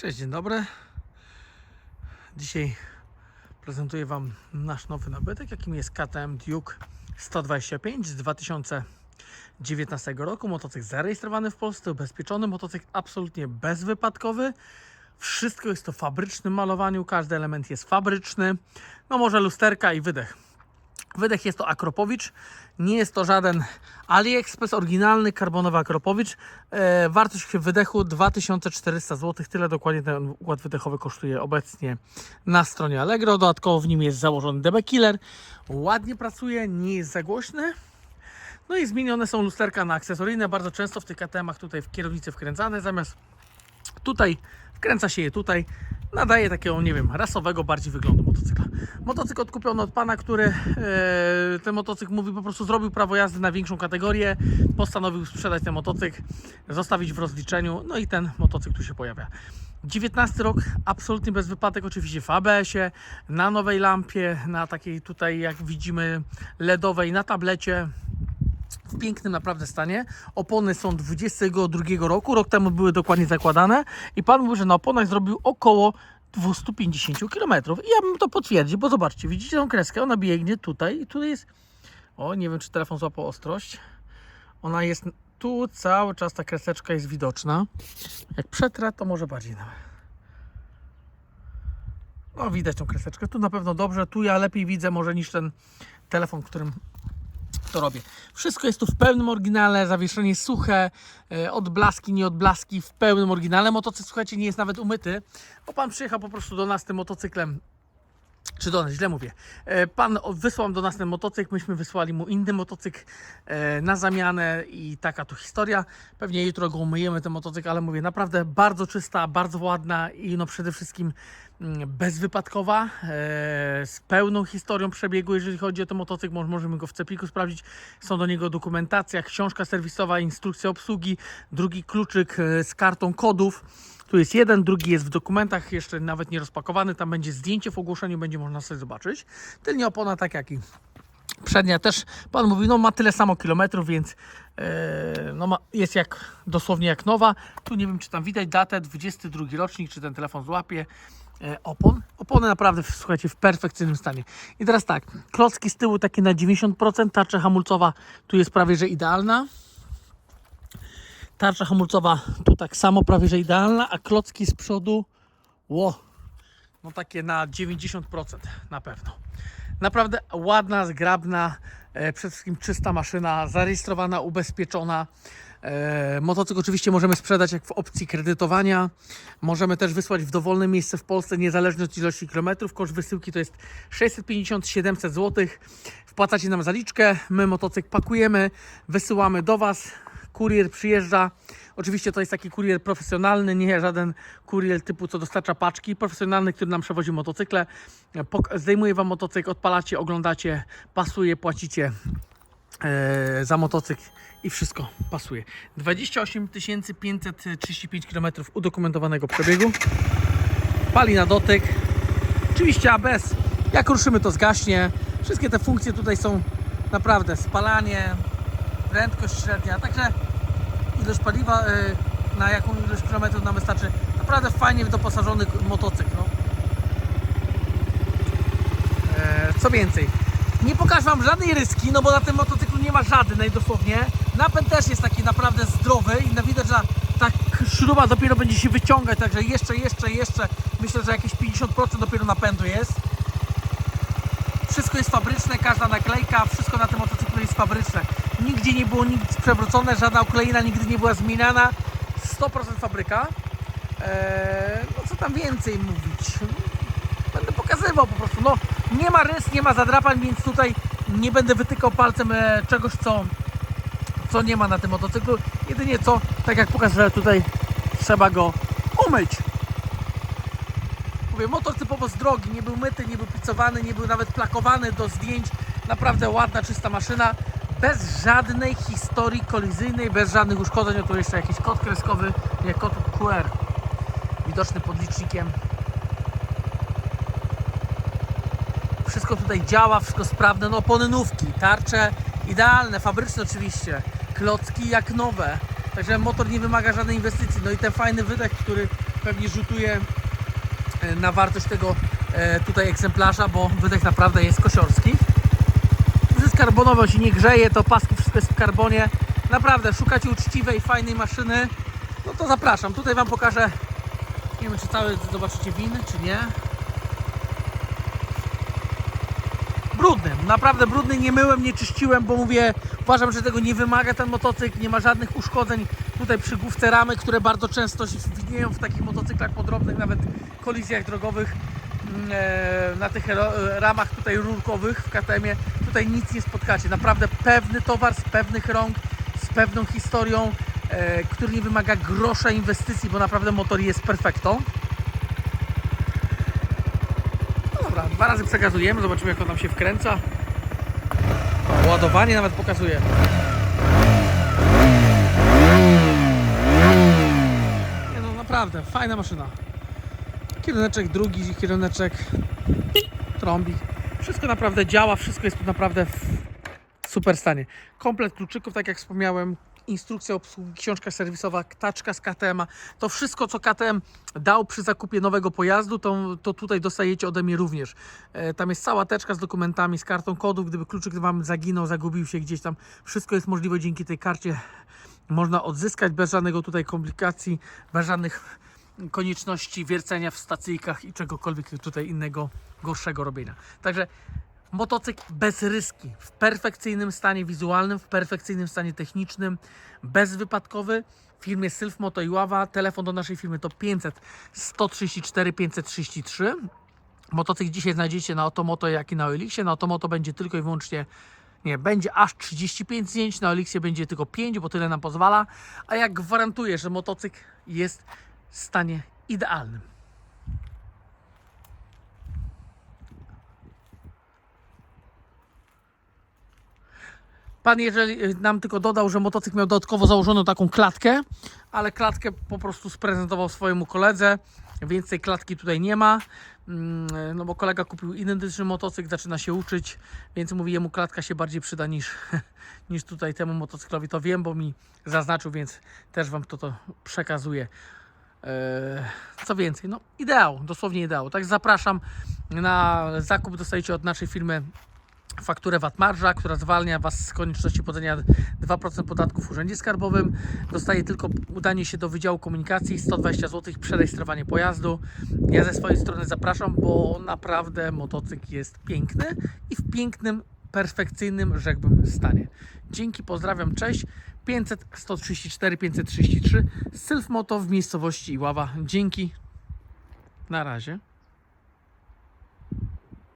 Cześć, dzień dobry. Dzisiaj prezentuję Wam nasz nowy nabytek, jakim jest KTM Duke 125 z 2019 roku. Motocykl zarejestrowany w Polsce, ubezpieczony, motocykl absolutnie bezwypadkowy. Wszystko jest to w fabrycznym malowaniu, każdy element jest fabryczny. No może lusterka i wydech. Wydech jest to Akropowicz, nie jest to żaden AliExpress, oryginalny karbonowy Akropowicz. E, wartość wydechu 2400 zł, tyle dokładnie ten układ wydechowy kosztuje obecnie na stronie Allegro. Dodatkowo w nim jest założony DB Killer. Ładnie pracuje, nie jest za głośny. No i zmienione są lusterka na akcesoryjne, bardzo często w tych KTM-ach tutaj w kierownicy wkręcane, zamiast tutaj wkręca się je tutaj, nadaje takiego, nie wiem, rasowego bardziej wyglądu motocykla. Motocykl odkupiony od pana, który e, ten motocykl mówi po prostu zrobił prawo jazdy na większą kategorię, postanowił sprzedać ten motocykl, zostawić w rozliczeniu, no i ten motocykl tu się pojawia. 19 rok, absolutnie bez wypadek, oczywiście w ABS-ie, na nowej lampie, na takiej tutaj, jak widzimy, LEDowej, na tablecie, w pięknym naprawdę stanie. Opony są 22 roku, rok temu były dokładnie zakładane i pan mówi, że na oponach zrobił około 250 km. I ja bym to potwierdził, bo zobaczcie, widzicie tą kreskę, ona biegnie tutaj i tutaj jest, o nie wiem czy telefon złapał ostrość, ona jest tu cały czas ta kreseczka jest widoczna. Jak przetrę, to może bardziej nawet. No widać tą kreseczkę, tu na pewno dobrze, tu ja lepiej widzę może niż ten telefon, którym to robię. Wszystko jest tu w pełnym oryginale, zawieszenie suche, e, odblaski, nie odblaski w pełnym oryginale. Motocykl, słuchajcie, nie jest nawet umyty, bo pan przyjechał po prostu do nas tym motocyklem. Czy do nas, źle mówię. E, Pan wysłał do nas ten motocykl, myśmy wysłali mu inny motocykl e, na zamianę i taka tu historia. Pewnie jutro go umyjemy, ten motocykl, ale mówię, naprawdę bardzo czysta, bardzo ładna i no przede wszystkim mm, bezwypadkowa, e, z pełną historią przebiegu, jeżeli chodzi o ten motocykl, mo- możemy go w cepiku sprawdzić. Są do niego dokumentacja, książka serwisowa, instrukcja obsługi, drugi kluczyk z kartą kodów. Tu jest jeden, drugi jest w dokumentach, jeszcze nawet nie rozpakowany. Tam będzie zdjęcie w ogłoszeniu, będzie można sobie zobaczyć. Tylnie opona, tak jak i przednia też. Pan mówi, no ma tyle samo kilometrów, więc e, no ma, jest jak dosłownie jak nowa. Tu nie wiem, czy tam widać datę, 22 rocznik, czy ten telefon złapie. E, opon. Opony naprawdę, słuchajcie, w perfekcyjnym stanie. I teraz tak, klocki z tyłu takie na 90%, tarcza hamulcowa tu jest prawie, że idealna. Tarcza hamulcowa tu tak samo, prawie że idealna, a klocki z przodu, ło, no takie na 90% na pewno. Naprawdę ładna, zgrabna, e, przede wszystkim czysta maszyna, zarejestrowana, ubezpieczona. E, motocykl oczywiście możemy sprzedać jak w opcji kredytowania. Możemy też wysłać w dowolne miejsce w Polsce, niezależnie od ilości kilometrów. Koszt wysyłki to jest 650-700 zł. Wpłacacie nam zaliczkę, my motocykl pakujemy, wysyłamy do Was. Kurier przyjeżdża. Oczywiście to jest taki kurier profesjonalny, nie żaden kurier typu co dostarcza paczki. Profesjonalny, który nam przewozi motocykle. Zdejmuje Wam motocykl, odpalacie, oglądacie, pasuje, płacicie e, za motocykl i wszystko pasuje. 28 535 km udokumentowanego przebiegu. Pali na dotyk. Oczywiście ABS. Jak ruszymy to zgaśnie. Wszystkie te funkcje tutaj są naprawdę spalanie, prędkość średnia, także ilość paliwa y, na jaką ilość kilometrów nam wystarczy. Naprawdę fajnie doposażony motocykl. No. E, co więcej, nie pokażę Wam żadnej ryski, no bo na tym motocyklu nie ma żadnej dosłownie. Napęd też jest taki naprawdę zdrowy i na widać, że ta śruba dopiero będzie się wyciągać, także jeszcze, jeszcze, jeszcze myślę, że jakieś 50% dopiero napędu jest. Wszystko jest fabryczne, każda naklejka, wszystko na tym motocyklu jest fabryczne. Nigdzie nie było nic przewrócone, żadna okleina nigdy nie była zmieniana. 100% fabryka. Eee, no co tam więcej mówić? Będę pokazywał po prostu. No, nie ma rys, nie ma zadrapań, więc tutaj nie będę wytykał palcem e, czegoś, co, co nie ma na tym motocyklu. Jedynie co, tak jak pokazałem tutaj, trzeba go umyć. Mówię, motor typowo z drogi, nie był myty, nie był picowany, nie był nawet plakowany do zdjęć. Naprawdę ładna, czysta maszyna. Bez żadnej historii kolizyjnej, bez żadnych uszkodzeń. Tu jeszcze jakiś kod kreskowy, nie kod QR. Widoczny pod licznikiem. Wszystko tutaj działa, wszystko sprawne. No opony nówki, tarcze idealne, fabryczne oczywiście. Klocki jak nowe. Także motor nie wymaga żadnej inwestycji. No i ten fajny wydech, który pewnie rzutuje e, na wartość tego e, tutaj egzemplarza, bo wydech naprawdę jest kosiorski. On się nie grzeje, to paski wszystko jest w karbonie. Naprawdę, szukacie uczciwej, fajnej maszyny, no to zapraszam. Tutaj Wam pokażę, nie wiem czy cały zobaczycie winy, czy nie. Brudny, naprawdę brudny, nie myłem, nie czyściłem, bo mówię, uważam, że tego nie wymaga ten motocykl, nie ma żadnych uszkodzeń tutaj przy główce ramy, które bardzo często się widnieją w takich motocyklach podrobnych, nawet kolizjach drogowych mm, e, na tych ramach tutaj rurkowych w KTM-ie. Tutaj nic nie spotkacie. Naprawdę pewny towar z pewnych rąk, z pewną historią, e, który nie wymaga grosza inwestycji, bo naprawdę motor jest perfektą. No dobra, dwa razy przekazujemy, zobaczymy jak on nam się wkręca. Ładowanie nawet pokazuje. Nie no, naprawdę, fajna maszyna. Kieruneczek drugi, kieruneczek trąbi. Wszystko naprawdę działa, wszystko jest naprawdę w super stanie. Komplet kluczyków, tak jak wspomniałem, instrukcja obsługi, książka serwisowa, taczka z KTM-a. To wszystko, co KTM dał przy zakupie nowego pojazdu, to, to tutaj dostajecie ode mnie również. E, tam jest cała teczka z dokumentami, z kartą kodów. Gdyby kluczyk Wam zaginął, zagubił się gdzieś tam, wszystko jest możliwe dzięki tej karcie. Można odzyskać bez żadnego tutaj komplikacji, bez żadnych konieczności wiercenia w stacyjkach i czegokolwiek tutaj innego gorszego robienia. Także motocykl bez ryski, w perfekcyjnym stanie wizualnym, w perfekcyjnym stanie technicznym, bezwypadkowy. W firmie Sylf Moto i Ława. Telefon do naszej firmy to 500 134 533. Motocykl dzisiaj znajdziecie na Otomoto, jak i na Elixie. Na Otomoto będzie tylko i wyłącznie, nie, będzie aż 35 zdjęć, na Elixie będzie tylko 5, bo tyle nam pozwala. A jak gwarantuję, że motocykl jest stanie idealnym. Pan jeżeli y, nam tylko dodał, że motocykl miał dodatkowo założoną taką klatkę, ale klatkę po prostu sprezentował swojemu koledze, więc tej klatki tutaj nie ma. Mm, No bo kolega kupił identyczny motocykl, zaczyna się uczyć, więc mówi jemu klatka się bardziej przyda niż, niż tutaj temu motocyklowi. To wiem, bo mi zaznaczył, więc też Wam to, to przekazuję. Eee, Co więcej, no ideał, dosłownie ideał. Tak zapraszam na zakup, dostajecie od naszej firmy fakturę VAT marża, która zwalnia Was z konieczności płacenia 2% podatku w Urzędzie Skarbowym. Dostaje tylko udanie się do Wydziału Komunikacji, 120 zł przerejestrowanie pojazdu. Ja ze swojej strony zapraszam, bo naprawdę motocykl jest piękny i w pięknym, perfekcyjnym, rzekłbym, stanie. Dzięki, pozdrawiam, cześć. 500 134 533 Sylf Moto w miejscowości Iława. Dzięki. Na razie.